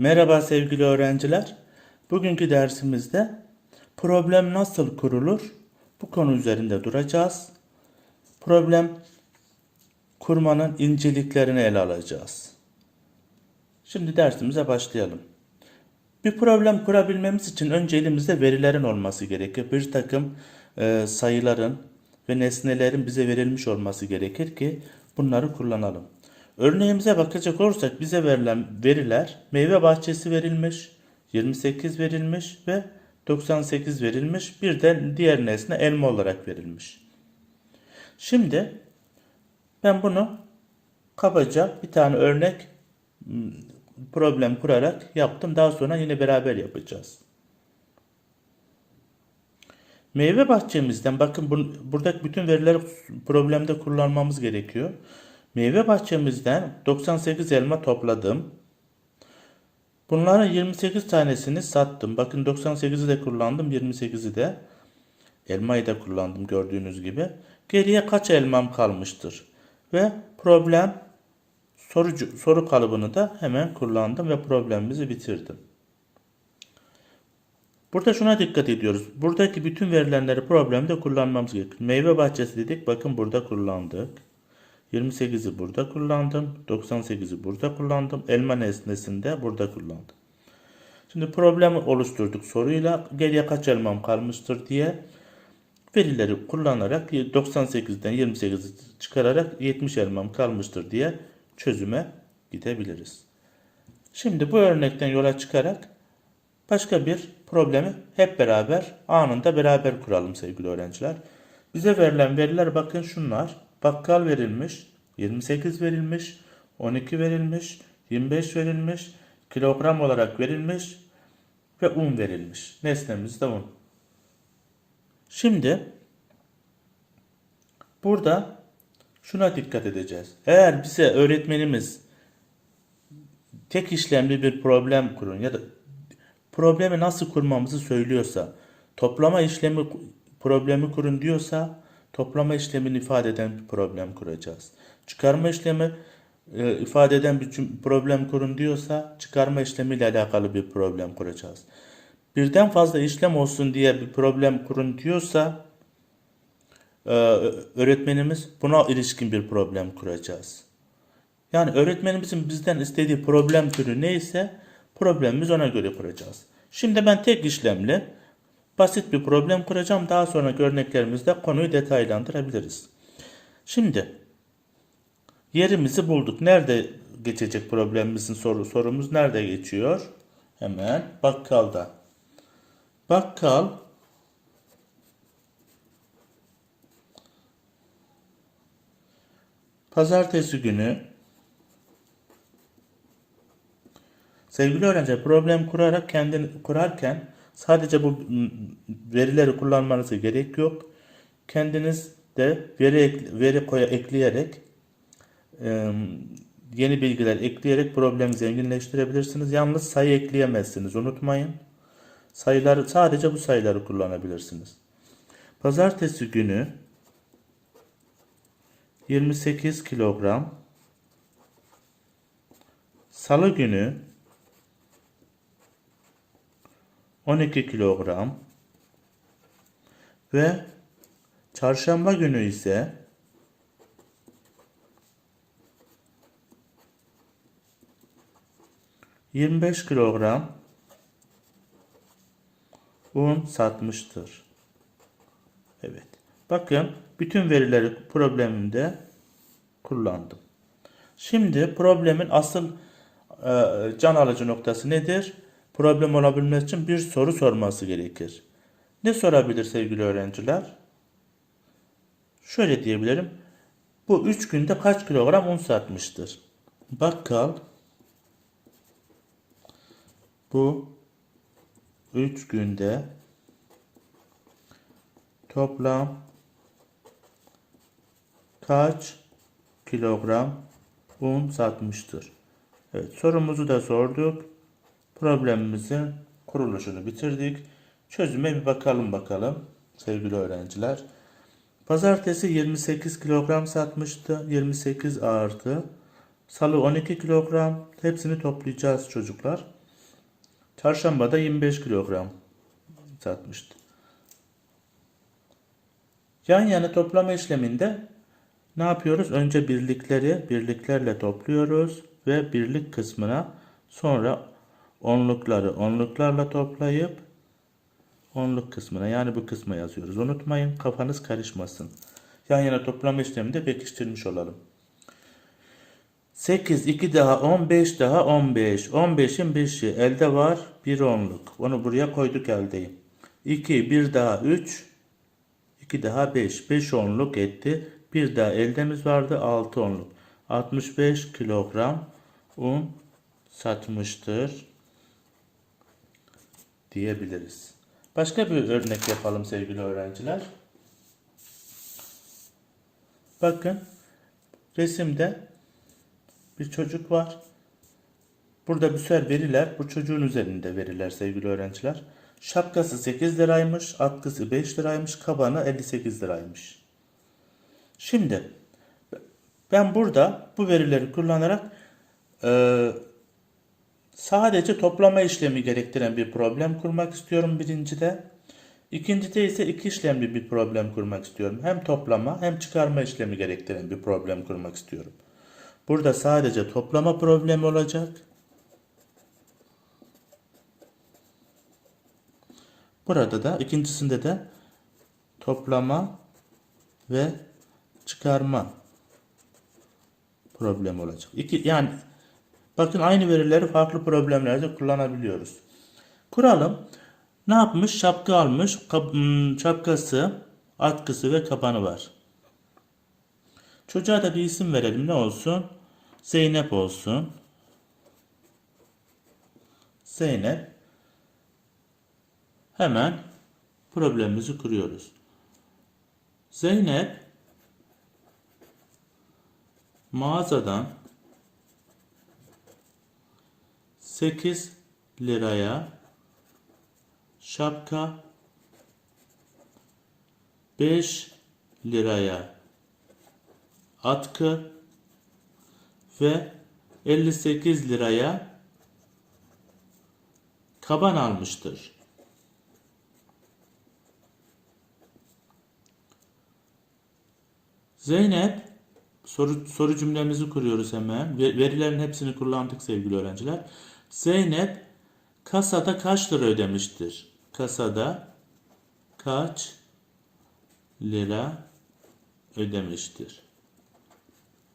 Merhaba sevgili öğrenciler. Bugünkü dersimizde problem nasıl kurulur? Bu konu üzerinde duracağız. Problem kurmanın inceliklerini ele alacağız. Şimdi dersimize başlayalım. Bir problem kurabilmemiz için önce elimizde verilerin olması gerekir. Bir takım e, sayıların ve nesnelerin bize verilmiş olması gerekir ki bunları kullanalım. Örneğimize bakacak olursak bize verilen veriler meyve bahçesi verilmiş, 28 verilmiş ve 98 verilmiş. Bir de diğer nesne elma olarak verilmiş. Şimdi ben bunu kabaca bir tane örnek m, problem kurarak yaptım. Daha sonra yine beraber yapacağız. Meyve bahçemizden bakın bu, buradaki bütün verileri problemde kullanmamız gerekiyor. Meyve bahçemizden 98 elma topladım. Bunların 28 tanesini sattım. Bakın 98'i de kullandım, 28'i de. Elmayı da kullandım gördüğünüz gibi. Geriye kaç elmam kalmıştır? Ve problem sorucu, soru kalıbını da hemen kullandım ve problemimizi bitirdim. Burada şuna dikkat ediyoruz. Buradaki bütün verilenleri problemde kullanmamız gerekiyor. Meyve bahçesi dedik. Bakın burada kullandık. 28'i burada kullandım. 98'i burada kullandım. Elma nesnesinde burada kullandım. Şimdi problem oluşturduk soruyla. Geriye kaç elmam kalmıştır diye verileri kullanarak 98'den 28'i çıkararak 70 elmam kalmıştır diye çözüme gidebiliriz. Şimdi bu örnekten yola çıkarak başka bir problemi hep beraber anında beraber kuralım sevgili öğrenciler. Bize verilen veriler bakın şunlar. Bakkal verilmiş, 28 verilmiş, 12 verilmiş, 25 verilmiş, kilogram olarak verilmiş ve un verilmiş. Nesnemiz de un. Şimdi burada şuna dikkat edeceğiz. Eğer bize öğretmenimiz tek işlemli bir problem kurun ya da problemi nasıl kurmamızı söylüyorsa, toplama işlemi problemi kurun diyorsa toplama işlemini ifade eden bir problem kuracağız. Çıkarma işlemi e, ifade eden bir problem kurun diyorsa çıkarma işlemiyle alakalı bir problem kuracağız. Birden fazla işlem olsun diye bir problem kurun diyorsa e, öğretmenimiz buna ilişkin bir problem kuracağız. Yani öğretmenimizin bizden istediği problem türü neyse problemimiz ona göre kuracağız. Şimdi ben tek işlemli basit bir problem kuracağım. Daha sonraki örneklerimizde konuyu detaylandırabiliriz. Şimdi yerimizi bulduk. Nerede geçecek problemimizin soru sorumuz nerede geçiyor? Hemen bakkalda. Bakkal pazartesi günü Sevgili öğrenciler problem kurarak kendini kurarken sadece bu verileri kullanmanıza gerek yok. Kendiniz de veri veri koya ekleyerek e, yeni bilgiler ekleyerek problemi zenginleştirebilirsiniz. Yalnız sayı ekleyemezsiniz. Unutmayın. Sayıları sadece bu sayıları kullanabilirsiniz. Pazartesi günü 28 kilogram Salı günü 12 kilogram ve çarşamba günü ise ...25 kilogram... ...un satmıştır. Evet. Bakın bütün verileri problemimde kullandım. Şimdi problemin asıl e, can alıcı noktası nedir? Problem olabilmesi için bir soru sorması gerekir. Ne sorabilir sevgili öğrenciler? Şöyle diyebilirim. Bu 3 günde kaç kilogram un satmıştır? Bakkal bu 3 günde toplam kaç kilogram un satmıştır? Evet sorumuzu da sorduk. Problemimizin kuruluşunu bitirdik. Çözüme bir bakalım bakalım sevgili öğrenciler. Pazartesi 28 kilogram satmıştı. 28 artı. Salı 12 kilogram. Hepsini toplayacağız çocuklar. Çarşamba da 25 kilogram satmıştı. Yan yana toplama işleminde ne yapıyoruz? Önce birlikleri birliklerle topluyoruz ve birlik kısmına sonra onlukları onluklarla toplayıp onluk kısmına yani bu kısma yazıyoruz. Unutmayın kafanız karışmasın. Yan yana toplama işleminde pekiştirmiş olalım. 8, 2 daha 15 daha 15. 15'in 5'i elde var. 1 onluk. Onu buraya koyduk eldeyim. 2, 1 daha 3. 2 daha 5. 5 onluk etti. Bir daha eldemiz vardı 6 onluk. 65 kilogram un satmıştır diyebiliriz. Başka bir örnek yapalım sevgili öğrenciler. Bakın resimde bir çocuk var. Burada bir sürü veriler bu çocuğun üzerinde veriler sevgili öğrenciler. Şapkası 8 liraymış, atkısı 5 liraymış, kabanı 58 liraymış. Şimdi ben burada bu verileri kullanarak e, sadece toplama işlemi gerektiren bir problem kurmak istiyorum birincide. İkincide ise iki işlemli bir problem kurmak istiyorum. Hem toplama hem çıkarma işlemi gerektiren bir problem kurmak istiyorum. Burada sadece toplama problemi olacak. Burada da ikincisinde de toplama ve çıkarma problemi olacak. İki, yani bakın aynı verileri farklı problemlerde kullanabiliyoruz. Kuralım. Ne yapmış? Şapka almış. Hmm, şapkası, atkısı ve kabanı var. Çocuğa da bir isim verelim. Ne olsun? Zeynep olsun. Zeynep. Hemen problemimizi kuruyoruz. Zeynep mağazadan 8 liraya şapka 5 liraya atkı ve 58 liraya kaban almıştır. Zeynep soru, soru cümlemizi kuruyoruz hemen. Ve- Verilerin hepsini kullandık sevgili öğrenciler. Zeynep kasada kaç lira ödemiştir? Kasada kaç lira ödemiştir?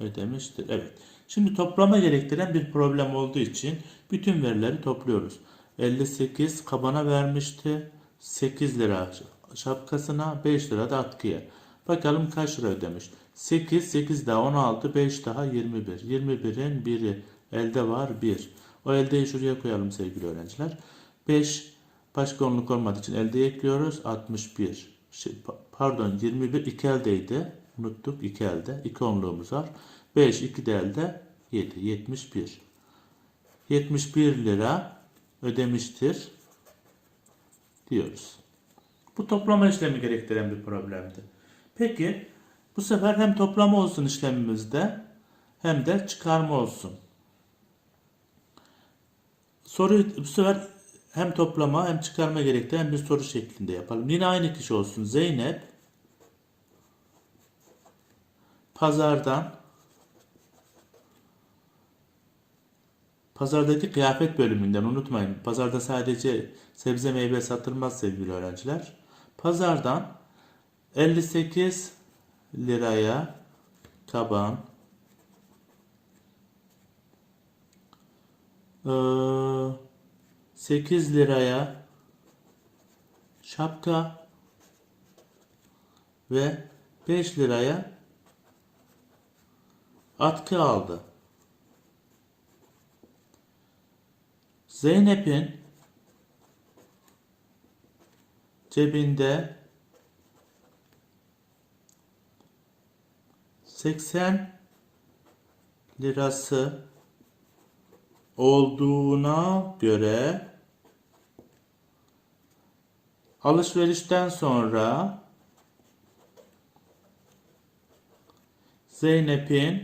Ödemiştir. Evet. Şimdi toplama gerektiren bir problem olduğu için bütün verileri topluyoruz. 58 kabana vermişti. 8 lira şapkasına 5 lira da atkıya. Bakalım kaç lira ödemiş. 8, 8 daha 16, 5 daha 21. 21'in biri elde var 1. O eldeyi şuraya koyalım sevgili öğrenciler. 5 başka onluk olmadığı için elde ekliyoruz. 61. Şey, pa- pardon 21 iki eldeydi. Unuttuk iki elde. 2 onluğumuz var. 5 2 de elde 7. 71. 71 lira ödemiştir diyoruz. Bu toplama işlemi gerektiren bir problemdi. Peki bu sefer hem toplama olsun işlemimizde hem de çıkarma olsun. Soruyu bu sefer hem toplama hem çıkarma gerektiren bir soru şeklinde yapalım. Yine aynı kişi olsun. Zeynep pazardan Pazardaki kıyafet bölümünden unutmayın. Pazarda sadece sebze meyve satılmaz sevgili öğrenciler. Pazardan 58 liraya kaban, 8 liraya şapka ve 5 liraya atkı aldı. Zeynep'in cebinde 80 lirası olduğuna göre alışverişten sonra Zeynep'in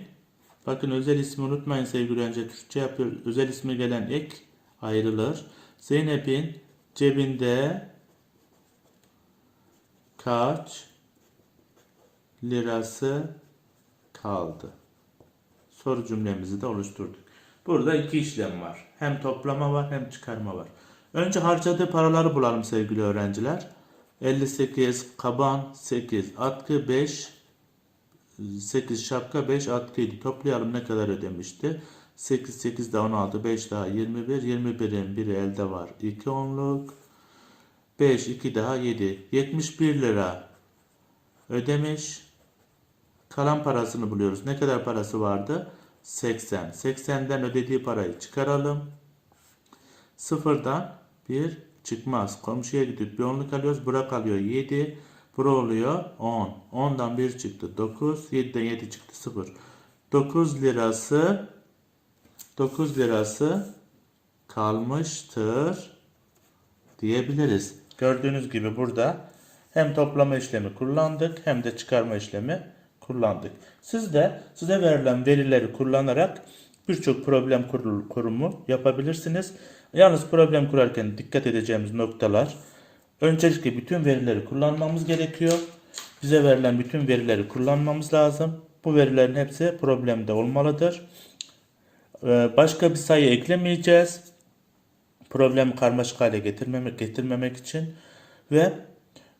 bakın özel ismi unutmayın sevgili önce Türkçe yapıyor. Özel ismi gelen ek ayrılır. Zeynep'in cebinde kaç lirası kaldı? Soru cümlemizi de oluşturduk. Burada iki işlem var. Hem toplama var hem çıkarma var. Önce harcadığı paraları bulalım sevgili öğrenciler. 58 kaban 8 atkı 5 8 şapka 5 atkıydı. Toplayalım ne kadar ödemişti? 8 8 daha 16 5 daha 21 21'in biri elde var. 2 onluk 5 2 daha 7 71 lira ödemiş. Kalan parasını buluyoruz. Ne kadar parası vardı? 80. 80'den ödediği parayı çıkaralım. Sıfırdan bir çıkmaz. Komşuya gidip bir onluk alıyoruz. Bura kalıyor 7. Bura oluyor 10. 10'dan 1 çıktı 9. 7'den 7 çıktı 0. 9 lirası 9 lirası kalmıştır diyebiliriz. Gördüğünüz gibi burada hem toplama işlemi kullandık hem de çıkarma işlemi kullandık. Siz de size verilen verileri kullanarak birçok problem kurumu yapabilirsiniz. Yalnız problem kurarken dikkat edeceğimiz noktalar öncelikle bütün verileri kullanmamız gerekiyor. Bize verilen bütün verileri kullanmamız lazım. Bu verilerin hepsi problemde olmalıdır. Ee, Başka bir sayı eklemeyeceğiz problemi karmaşık hale getirmemek, getirmemek için ve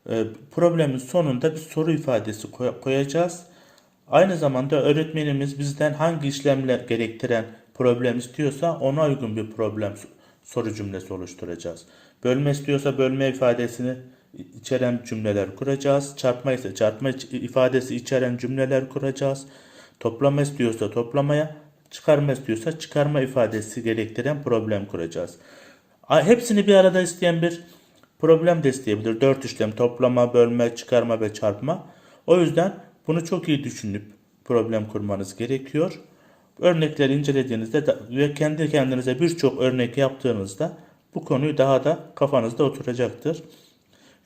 e, problemin sonunda bir soru ifadesi koy- koyacağız. Aynı zamanda öğretmenimiz bizden hangi işlemler gerektiren problem istiyorsa ona uygun bir problem so- soru cümlesi oluşturacağız. Bölme istiyorsa bölme ifadesini içeren cümleler kuracağız. Çarpma ise çarpma ifadesi içeren cümleler kuracağız. Toplama istiyorsa toplamaya, çıkarma istiyorsa çıkarma ifadesi gerektiren problem kuracağız. Hepsini bir arada isteyen bir problem de isteyebilir. Dört işlem toplama, bölme, çıkarma ve çarpma. O yüzden bunu çok iyi düşünüp problem kurmanız gerekiyor. Örnekleri incelediğinizde ve kendi kendinize birçok örnek yaptığınızda bu konuyu daha da kafanızda oturacaktır.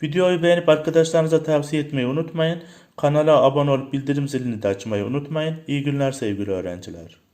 Videoyu beğenip arkadaşlarınıza tavsiye etmeyi unutmayın. Kanala abone olup bildirim zilini de açmayı unutmayın. İyi günler sevgili öğrenciler.